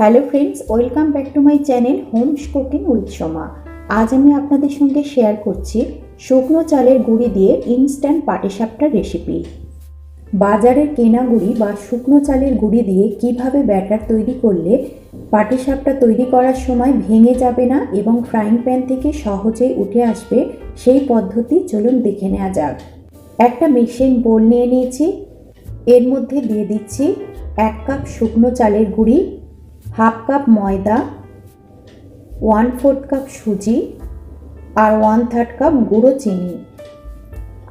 Hello friends, welcome back to my channel home cooking with Soma. আজ আমি আপনাদের সঙ্গে শেয়ার করছি শুকনো চালের গুঁড়ি দিয়ে ইনস্ট্যান্ট পাটিসাপটার রেসিপি বাজারের কেনা গুঁড়ি বা শুকনো চালের গুঁড়ি দিয়ে কীভাবে ব্যাটার তৈরি করলে পাটিসাপটা তৈরি করার সময় ভেঙে যাবে না এবং ফ্রাইং প্যান থেকে সহজেই উঠে আসবে, সেই পদ্ধতি চলুন দেখে নেওয়া যাক। একটা মিক্সিং বোল নিয়ে নিয়েছি। এর মধ্যে দিয়ে দিচ্ছি এক কাপ শুকনো চালের গুঁড়ি হাফ কাপ ময়দা ওয়ান ফোর্থ কাপ সুজি আর ওয়ান থার্ড কাপ গুঁড়ো চিনি।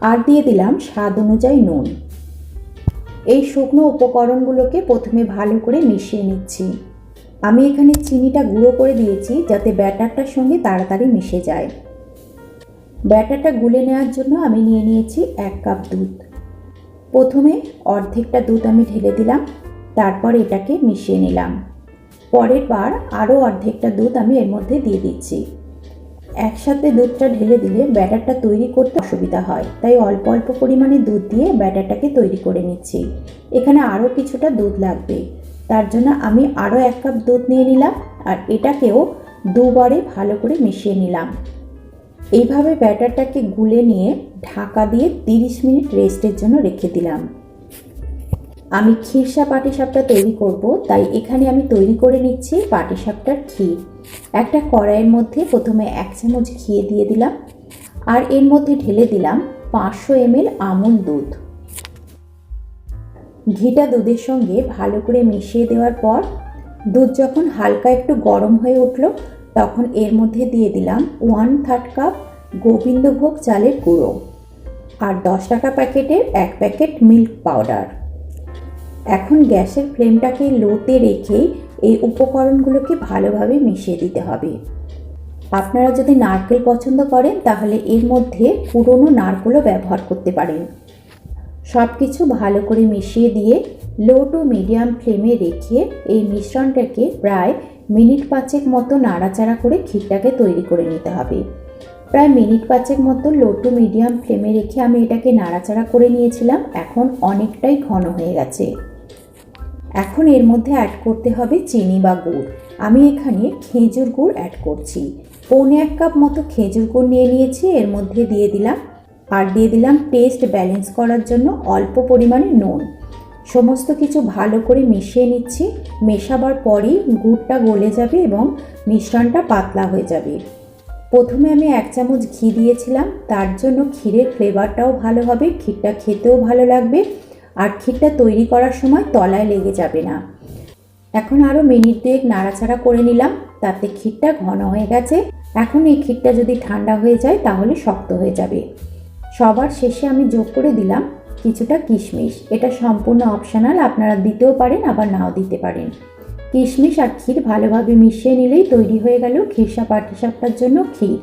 আর দিয়ে দিলাম স্বাদ অনুযায়ী নুন। এই শুকনো উপকরণগুলোকে প্রথমে ভালো করে মিশিয়ে নিচ্ছি। আমি এখানে চিনিটা গুঁড়ো করে দিয়েছি যাতে ব্যাটারটার সঙ্গে তাড়াতাড়ি মিশে যায়। ব্যাটারটা গুলে নেওয়ার জন্য আমি নিয়ে নিয়েছি এক কাপ দুধ। প্রথমে অর্ধেকটা দুধ আমি ঢেলে দিলাম, তারপর এটাকে মিশিয়ে নিলাম। পরের বার আরও অর্ধেকটা দুধ আমি এর মধ্যে দিয়ে দিচ্ছি। একসাথে দুধটা ঢেলে দিলে ব্যাটারটা তৈরি করতে অসুবিধা হয়, তাই অল্প অল্প পরিমাণে দুধ দিয়ে ব্যাটারটাকে তৈরি করে নিচ্ছি। এখানে আরও কিছুটা দুধ লাগবে, তার জন্য আমি আরও এক কাপ দুধ নিয়ে নিলাম আর এটাকেও দুবারে ভালো করে মিশিয়ে নিলাম। এইভাবে ব্যাটারটাকে গুলে নিয়ে ঢাকা দিয়ে তিরিশ মিনিট রেস্টের জন্য রেখে দিলাম। আমি ক্ষীরসা পাটিসাপটা তৈরি করব, তাই এখানে আমি তৈরি করে নিচ্ছি পাটিসাপটার ক্ষীর। একটা কড়াইয়ের মধ্যে প্রথমে এক চামচ ঘিয়ে দিয়ে দিলাম, আর এর মধ্যে ঢেলে দিলাম পাঁচশো এমএল আমুল দুধ। ঘিটা দুধের সঙ্গে ভালো করে মিশিয়ে দেওয়ার পর, দুধ যখন হালকা একটু গরম হয়ে উঠল, তখন এর মধ্যে দিয়ে দিলাম ওয়ান থার্ড কাপ গোবিন্দভোগ চালের গুঁড়ো, আর দশ টাকা প্যাকেটের এক প্যাকেট মিল্ক পাউডার। এখন গ্যাসের ফ্লেমটাকে লোতে রেখে এই উপকরণগুলোকে ভালোভাবে মিশিয়ে দিতে হবে। আপনারা যদি নারকেল পছন্দ করেন, তাহলে এর মধ্যে পুরনো নারকেলও ব্যবহার করতে পারেন। সব কিছু ভালো করে মিশিয়ে দিয়ে লো টু মিডিয়াম ফ্লেমে রেখে এই মিশ্রণটাকে প্রায় মিনিট পাঁচেক মতো নাড়াচাড়া করে ক্ষীরটাকে তৈরি করে নিতে হবে। প্রায় মিনিট পাঁচেক মতো লো টু মিডিয়াম ফ্লেমে রেখে আমি এটাকে নাড়াচাড়া করে নিয়েছিলাম, এখন অনেকটাই ঘন হয়ে গেছে। এখন এর মধ্যে অ্যাড করতে হবে চিনি বা গুড়। আমি এখানে খেজুর গুড় অ্যাড করছি। পৌনে এক কাপ মতো খেজুর গুড় নিয়ে নিয়েছি, এর মধ্যে দিয়ে দিলাম আর দিয়ে দিলাম টেস্ট ব্যালেন্স করার জন্য অল্প পরিমাণে নুন। সমস্ত কিছু ভালো করে মিশিয়ে নিচ্ছি। মেশাবার পরই গুড়টা গলে যাবে এবং মিশ্রণটা পাতলা হয়ে যাবে। প্রথমে আমি এক চামচ ঘি দিয়েছিলাম, তার জন্য ক্ষীরের ফ্লেভারটাও ভালো হবে, ক্ষীরটা খেতেও ভালো লাগবে। আর ক্ষীরটা তৈরি করার সময় তলায় লেগে যাবে না। এখন আরও মিনিট দুয়েক নাড়াচাড়া করে নিলাম, তাতে ক্ষীরটা ঘন হয়ে গেছে। এখন এই ক্ষীরটা যদি ঠান্ডা হয়ে যায়, তাহলে শক্ত হয়ে যাবে। সবার শেষে আমি যোগ করে দিলাম কিছুটা কিশমিশ। এটা সম্পূর্ণ অপশনাল, আপনারা দিতেও পারেন, আবার নাও দিতে পারেন। কিশমিশ আর ক্ষীর ভালোভাবে মিশিয়ে নিলেই তৈরি হয়ে গেল ক্ষীরসা পাটিসাপটার জন্য ক্ষীর।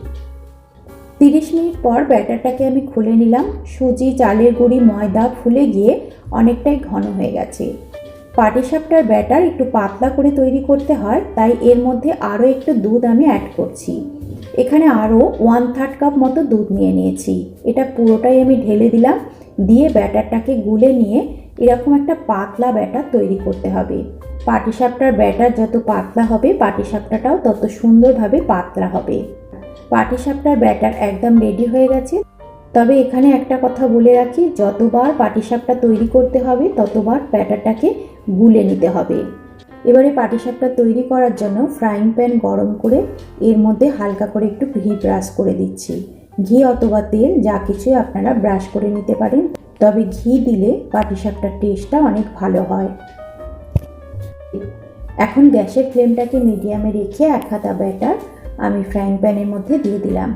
তিরিশ মিনিট পর ব্যাটারটাকে আমি খুলে নিলাম। সুজি, চালের গুঁড়ি, ময়দা ফুলে গিয়ে অনেকটাই ঘন হয়ে গেছে। পাটিসাপটার ব্যাটার একটু পাতলা করে তৈরি করতে হয়, তাই এর মধ্যে আরও একটু দুধ আমি অ্যাড করছি। এখানে আরও ওয়ান থার্ড কাপ মতো দুধ নিয়ে নিয়েছি। এটা পুরোটাই আমি ঢেলে দিলাম, দিয়ে ব্যাটারটাকে গুলে নিয়ে এরকম একটা পাতলা ব্যাটার তৈরি করতে হবে। পাটিসাপটার ব্যাটার যত পাতলা হবে, পাটিসাপটাটাও তত সুন্দরভাবে পাতলা হবে। পাটিসাপটার ব্যাটার একদম রেডি হয়ে গেছে। তবে এখানে একটা কথা বলে রাখি, যতবার পাটিসাপটা তৈরি করতে হবে, ততবার ব্যাটারটাকে গুলে নিতে হবে। এবারে পাটিসাপটা তৈরি করার জন্য ফ্রাইং প্যান গরম করে এর মধ্যে হালকা করে একটু ঘি ব্রাশ করে দিচ্ছি। ঘি অথবা তেল, যা কিছুই আপনারা ব্রাশ করে নিতে পারেন, তবে ঘি দিলে পাটিসাপটার টেস্টটা অনেক ভালো হয়। এখন গ্যাসের ফ্লেমটাকে মিডিয়ামে রেখে এক হাতা ব্যাটার আমি ফ্রাইং প্যানের মধ্যে দিয়ে দিলাম।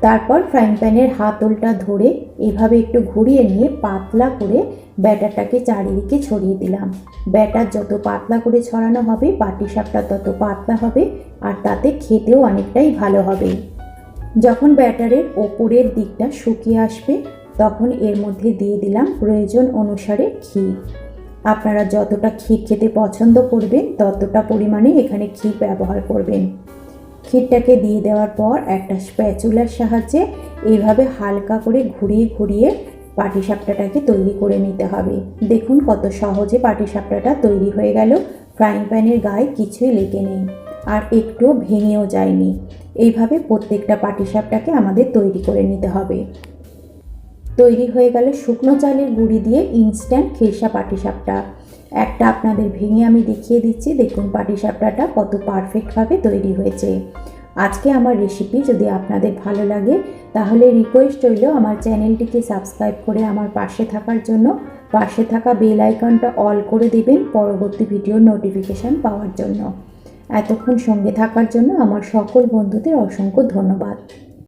তারপর ফ্রাইং প্যানের হাতলটা ধরে এভাবে একটু ঘুরিয়ে নিয়ে পাতলা করে ব্যাটারটাকে চারিদিকে ছড়িয়ে দিলাম। ব্যাটার যত পাতলা করে ছড়ানো হবে পাটিসাপটা তত পাতলা হবে আর তাতে খেতেও অনেকটাই ভালো হবে। যখন ব্যাটারের ওপরের দিকটা শুকিয়ে আসবে, তখন এর মধ্যে দিয়ে দিলাম প্রয়োজন অনুসারে ক্ষীর আপনারা যতটা ক্ষীর খেতে পছন্দ করবেন, ততটা পরিমাণে এখানে ক্ষীর ব্যবহার করবেন। ক্ষীরটাকে দিয়ে দেওয়ার পর একটা স্প্যাচুলার সাহায্যে এইভাবে হালকা করে ঘুরিয়ে ঘুরিয়ে পাটিসাপটাটাকে তৈরি করে নিতে হবে। দেখুন কত সহজে পাটিসাপটাটা তৈরি হয়ে গেল। ফ্রাইং প্যানের গায়ে কিছুই লেগে নেই আর একটু ভেঙেও যায়নি। এইভাবে প্রত্যেকটা পাটিসাপটাকে আমাদের তৈরি করে নিতে হবে। তৈরি হয়ে গেল শুকনো চালের গুঁড়ি দিয়ে ইনস্ট্যান্ট খেসা পাটিসাপটা। একটা আপনাদের ভেঙে আমি দেখিয়ে দিচ্ছি। দেখুন পাটিসাপটাটা কত পারফেক্টভাবে তৈরি হয়েছে। আজকে আমার রেসিপি যদি আপনাদের ভালো লাগে, তাহলে রিকোয়েস্ট রইল আমার চ্যানেলটিকে সাবস্ক্রাইব করে আমার পাশে থাকার জন্য। পাশে থাকা বেল আইকনটা অল করে দেবেন পরবর্তী ভিডিওর নোটিফিকেশান পাওয়ার জন্য। এতক্ষণ সঙ্গে থাকার জন্য আমার সকল বন্ধুদের অসংখ্য ধন্যবাদ।